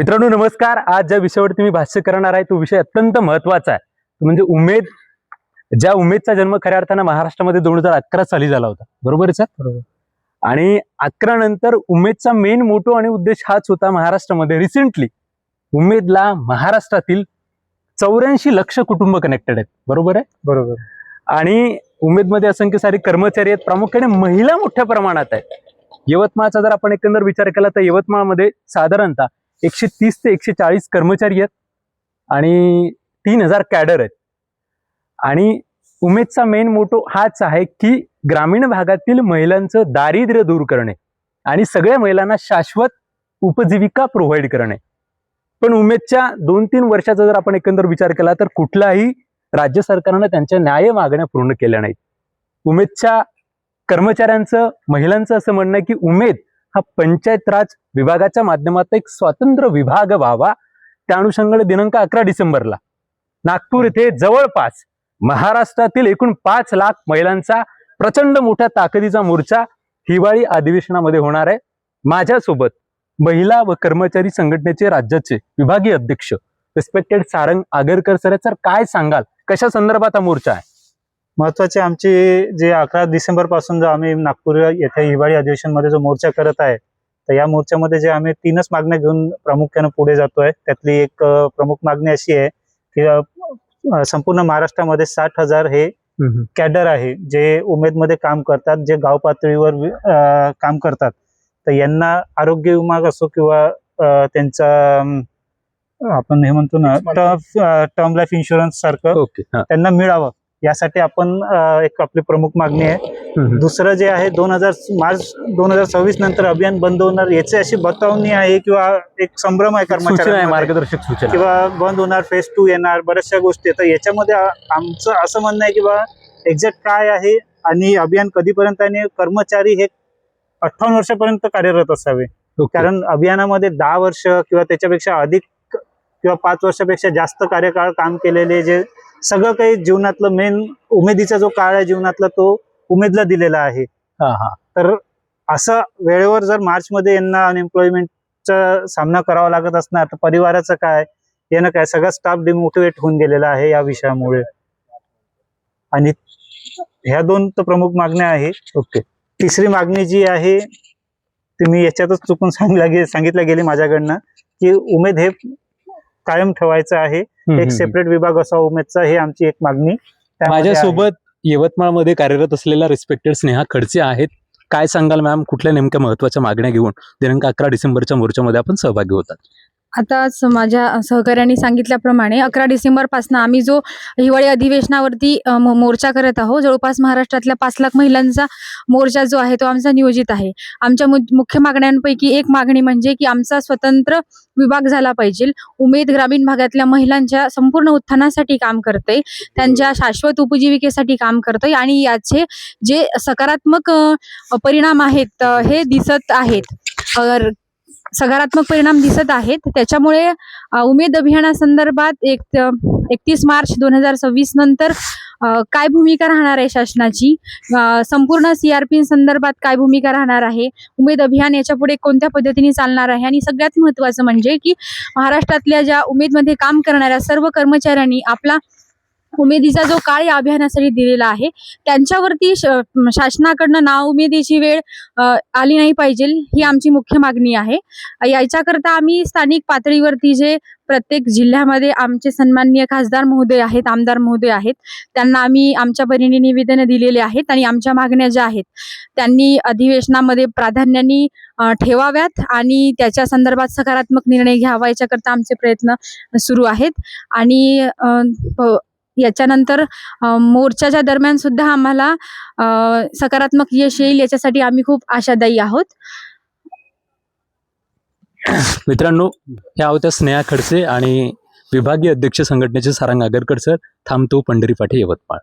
मित्रांनो नमस्कार. आज ज्या विषयावरती मी भाष्य करणार आहे तो विषय अत्यंत महत्त्वाचा आहे. तो म्हणजे उमेद ज्या उमेदचा जन्म खऱ्या अर्थानं महाराष्ट्रामध्ये दोन हजार अकरा साली झाला होता. बरोबर आहे सर? बरोबर. आणि अकरा नंतर उमेदचा मेन मोटो आणि उद्देश हाच होता महाराष्ट्रामध्ये रिसेंटली उमेदला महाराष्ट्रातील चौऱ्याऐंशी लक्ष कुटुंब कनेक्टेड आहेत. बरोबर आहे? बरोबर. आणि उमेदमध्ये असंख्य सारे कर्मचारी आहेत. प्रामुख्याने महिला मोठ्या प्रमाणात आहेत. यवतमाळचा जर आपण एकंदर विचार केला तर यवतमाळमध्ये साधारणतः एकशे तीस ते एकशे चाळीस कर्मचारी आहेत आणि तीन हजार कॅडर आहेत. आणि उमेदचा मेन मोटो हाच आहे की ग्रामीण भागातील महिलांचं दारिद्र्य दूर करणे आणि सगळ्या महिलांना शाश्वत उपजीविका प्रोव्हाइड करणे. पण उमेदच्या दोन तीन वर्षाचा जर आपण एकंदर विचार केला तर कुठलाही राज्य सरकारनं त्यांच्या न्याय मागण्या पूर्ण केल्या नाहीत. उमेदच्या कर्मचाऱ्यांचं महिलांचं असं म्हणणं आहे की उमेद हा पंचायत राज विभागाच्या माध्यमात एक स्वतंत्र विभाग व्हावा. त्या अनुषंगाने दिनांक अकरा डिसेंबरला नागपूर येथे जवळपास महाराष्ट्रातील एकूण पाच लाख महिलांचा प्रचंड मोठ्या ताकदीचा मोर्चा हिवाळी अधिवेशनामध्ये होणार आहे. माझ्यासोबत महिला व कर्मचारी संघटनेचे राज्याचे विभागीय अध्यक्ष respected Sarang Agarkar sir sir काय सांगाल? कशा संदर्भात हा मोर्चा आहे? महत्त्वाचे आमचे जे अकरा डिसेंबरपासून जो आम्ही नागपूर येथे हिवाळी अधिवेशनमध्ये जो मोर्चा करत आहे तर या मोर्चामध्ये जे आम्ही तीनच मागण्या घेऊन प्रामुख्याने पुढे जातोय. त्यातली एक प्रमुख मागणी अशी आहे की संपूर्ण महाराष्ट्रामध्ये साठ हजार हे कॅडर आहे जे उमेदमध्ये काम करतात जे गाव पातळीवर काम करतात. तर यांना आरोग्य विमा असो किंवा त्यांचा आपण हे म्हणतो ना टर्म लाईफ इन्शुरन्स सारखं त्यांना मिळावं. यासाठी आपण एक आपली प्रमुख मागणी आहे. दुसरं जे आहे दोन हजार मार्च दोन हजार सव्वीस नंतर अभियान बंद होणार याची अशी बतावणी आहे किंवा एक संभ्रम आहे कर्मचाऱ्यांमध्ये? मार्गदर्शक सूचना. किंवा बंद होणार फेज टू येणार बऱ्याचशा गोष्टी तर याच्यामध्ये आमचं असं म्हणणं आहे की बा एक्झॅक्ट काय आहे आणि अभियान कधीपर्यंत आणि कर्मचारी हे अठ्ठावन्न वर्षापर्यंत कार्यरत असावे. कारण अभियानामध्ये दहा वर्ष किंवा त्याच्यापेक्षा अधिक किंवा पाच वर्षापेक्षा जास्त कार्यकाळ काम केलेले जे सगळं काही जीवनातलं मेन उमेदीचा जो काळ आहे जीवनातला तो उमेदला दिलेला आहे. हा हा. तर असं वेळेवर जर मार्चमध्ये यांना अनएम्प्लॉयमेंटचा सामना करावा लागत असणार तर परिवाराचं काय यानं काय सगळा स्टाफ डिमोटिवेट होऊन गेलेला आहे या विषयामुळे. आणि ह्या दोन तर प्रमुख मागण्या आहेत. ओके. तिसरी मागणी जी आहे ती मी याच्यातच चुकून सांगितल्या गे सांगितल्या गेली माझ्याकडनं की उमेद हे कायम ठेवायचं आहे. एक. सेपरेट विभाग असा उमेदचा ही आमची एक मागणी. माझ्यासोबत यवतमाळमध्ये कार्यरत असलेल्या रिस्पेक्टेड स्नेहा खडसे आहेत. काय सांगाल मॅम कुठल्या नेमक्या महत्त्वाच्या मागण्या घेऊन? दिनांक अकरा डिसेंबरच्या मोर्चामध्ये आपण सहभागी होतात. आताच माझ्या सहकार्याने सांगितल्याप्रमाणे अकरा डिसेंबरपासून आम्ही जो हिवाळी अधिवेशनावरती मोर्चा करत आहोत जवळपास महाराष्ट्रातल्या पाच लाख महिलांचा मोर्चा जो आहे तो आमचा नियोजित आहे. आमच्या मु- मुख्य मागण्यांपैकी एक मागणी म्हणजे की आमचा स्वतंत्र विभाग झाला पाहिजे. उमेद ग्रामीण भागातल्या महिलांच्या संपूर्ण उत्थानासाठी काम करते त्यांच्या शाश्वत उपजीविकेसाठी काम करते आणि याचे जे सकारात्मक परिणाम आहेत हे दिसत आहेत. सकारात्मक परिणाम दिसत आहेत. त्याच्यामुळे उमेद अभियानासंदर्भात एक एकतीस मार्च दोन हजार सव्वीस नंतर काय भूमिका राहणार आहे शासनाची? अ, संपूर्ण सीआरपी संदर्भात काय भूमिका राहणार आहे? उमेद अभियान याच्यापुढे कोणत्या पद्धतीने चालणार आहे? आणि सगळ्यात महत्त्वाचं म्हणजे की महाराष्ट्रातल्या ज्या उमेदमध्ये काम करणाऱ्या सर्व कर्मचाऱ्यांनी आपला उमेदीचा जो काळ या अभियानासाठी दिलेला आहे त्यांच्यावरती श- शासनाकडनं नाउमेदीची वेळ आली नाही पाहिजे ही आमची मुख्य मागणी आहे. याच्याकरता आम्ही स्थानिक पातळीवरती जे प्रत्येक जिल्ह्यामध्ये आमचे सन्माननीय खासदार महोदय आहेत आमदार महोदय आहेत त्यांना आम्ही आमच्या परीने निवेदन दिलेले आहेत आणि आमच्या मागण्या ज्या आहेत त्यांनी अधिवेशनामध्ये प्राधान्याने ठेवाव्यात आणि त्याच्या संदर्भात सकारात्मक निर्णय घ्यावा याच्याकरता आमचे प्रयत्न सुरू आहेत. आणि याच्यानंतर मोर्चाच्या दरम्यान सुद्धा आम्हाला सकारात्मक यश येईल याच्यासाठी आम्ही खूप आशादायी आहोत. मित्रांनो ह्या होत्या स्नेहा खडसे आणि विभागीय अध्यक्ष संघटनेचे सारंग आगरकर सर. थांबतो पंढरी पाठी यवतमाळ.